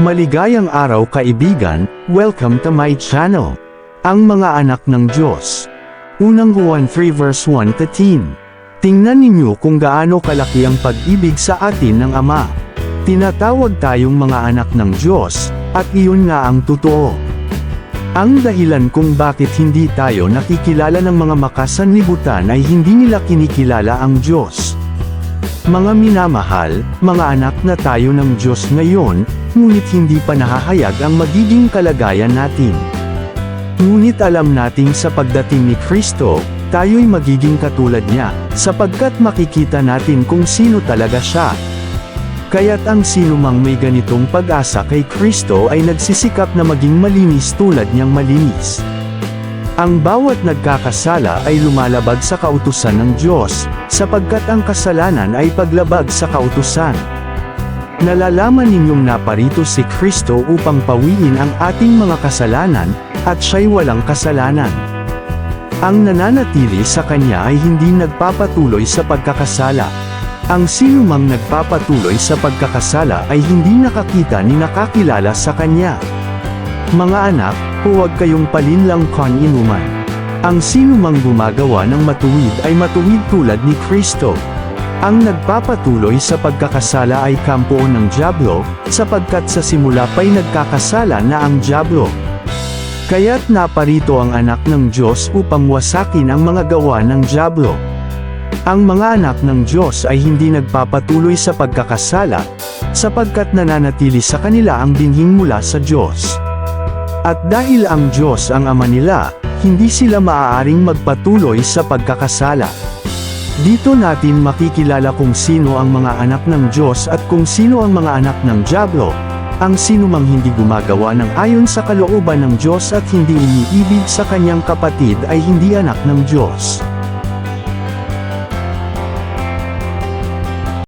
Maligayang araw kaibigan, welcome to my channel. Ang mga anak ng Diyos. Unang Juan 3 verse 1 to 10. Tingnan ninyo kung gaano kalaki ang pag-ibig sa atin ng Ama. Tinatawag tayong mga anak ng Diyos, at iyon nga ang totoo. Ang dahilan kung bakit hindi tayo nakikilala ng mga makasanlibutan ay hindi nila kinikilala ang Diyos. Mga minamahal, mga anak na tayo ng Diyos ngayon, ngunit hindi pa nahahayag ang magiging kalagayan natin. Ngunit alam nating sa pagdating ni Kristo, tayo'y magiging katulad niya, sapagkat makikita natin kung sino talaga siya. Kaya't ang sinumang may ganitong pag-asa kay Kristo ay nagsisikap na maging malinis tulad niyang malinis. Ang bawat nagkakasala ay lumalabag sa kautusan ng Diyos, sapagkat ang kasalanan ay paglabag sa kautusan. Nalalaman ninyong naparito si Kristo upang pawiin ang ating mga kasalanan, at siya'y walang kasalanan. Ang nananatili sa Kanya ay hindi nagpapatuloy sa pagkakasala. Ang sinumang nagpapatuloy sa pagkakasala ay hindi nakakita ni nakakilala sa Kanya. Mga anak, huwag kayong palinlang kon inuman. Ang sinumang gumagawa ng matuwid ay matuwid tulad ni Kristo. Ang nagpapatuloy sa pagkakasala ay kampo ng Diablo, sapagkat sa simula pa'y nagkakasala na ang Diablo. Kaya't naparito ang anak ng Diyos upang wasakin ang mga gawa ng Diablo. Ang mga anak ng Diyos ay hindi nagpapatuloy sa pagkakasala, sapagkat nananatili sa kanila ang binhing mula sa Diyos. At dahil ang Diyos ang ama nila, hindi sila maaaring magpatuloy sa pagkakasala. Dito natin makikilala kung sino ang mga anak ng Diyos at kung sino ang mga anak ng Diablo. Ang sinumang hindi gumagawa ng ayon sa kalooban ng Diyos at hindi iniibig sa kanyang kapatid ay hindi anak ng Diyos.